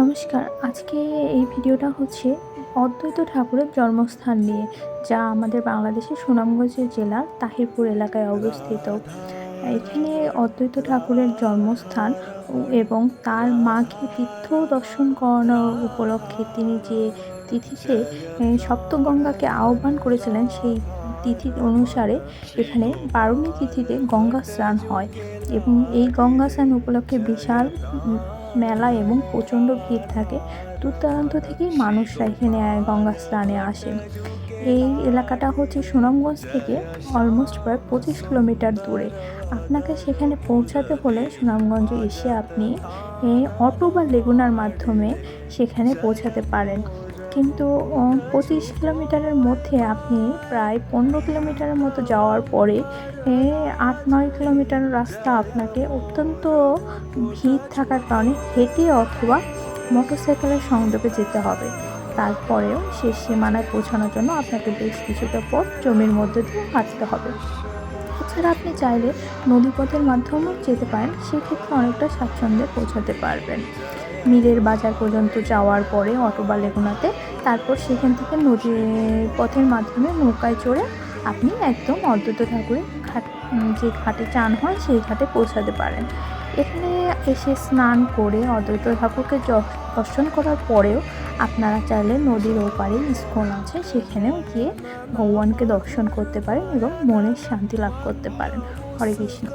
নমস্কার। আজকে এই ভিডিওটা হচ্ছে অদ্বৈত ঠাকুরের জন্মস্থান নিয়ে, যা আমাদের বাংলাদেশের সুনামগঞ্জ জেলার তাহিরপুর এলাকায় অবস্থিত। এখানে অদ্বৈত ঠাকুরের জন্মস্থান এবং তার মাকে তীর্থ দর্শন করানোর উপলক্ষে তিনি যে তিথিতে সপ্তগঙ্গাকে আহ্বান করেছিলেন, সেই তিথি অনুসারে এখানে বারুণী তিথিতে গঙ্গা স্নান হয় এবং এই গঙ্গা স্নান উপলক্ষে বিশাল মেলা এবং প্রচণ্ড ভিড় থাকে দূর দূরান্ত থেকেই মানুষরা এখানে গঙ্গা স্নানে আসে। এই এলাকাটা হচ্ছে সুনামগঞ্জ থেকে অলমোস্ট প্রায় পঁচিশ কিলোমিটার দূরে। আপনাকে সেখানে পৌঁছাতে হলে সুনামগঞ্জে এসে আপনি অটো বা লেগুনার মাধ্যমে সেখানে পৌঁছাতে পারেন। কিন্তু পঁচিশ কিলোমিটারের মধ্যে আপনি প্রায় পনেরো কিলোমিটারের মতো যাওয়ার পরে আট, নয় কিলোমিটার রাস্তা আপনাকে অত্যন্ত ভিড় থাকার কারণে হেঁটে অথবা মোটরসাইকেলের সংযোগে যেতে হবে। তারপরেও শেষ সীমানায় পৌঁছানোর জন্য আপনাকে বেশ কিছুটা পথ জমির মধ্যে দিয়ে হাঁটতে হবে। এছাড়া আপনি চাইলে নদীপথের মাধ্যমেও যেতে পারেন, সেক্ষেত্রে অনেকটা স্বাচ্ছন্দ্যে পৌঁছাতে পারবেন। মিলের বাজার পর্যন্ত যাওয়ার পরে অটো বা লেগুনাতে, তারপর সেখান থেকে নদীর পথের মাধ্যমে নৌকায় চড়ে আপনি একদম অদ্বৈত ঠাকুরের ঘাট যে ঘাটে চান হয় সেই ঘাটে পৌঁছাতে পারেন। এখানে এসে স্নান করে অদ্বৈত ঠাকুরকে দর্শন করার পরেও আপনারা চাইলে নদীর ওপারে ইস্কন আছে, সেখানেও গিয়ে ভগবানকে দর্শন করতে পারেন এবং মনের শান্তি লাভ করতে পারেন। হরে কৃষ্ণ।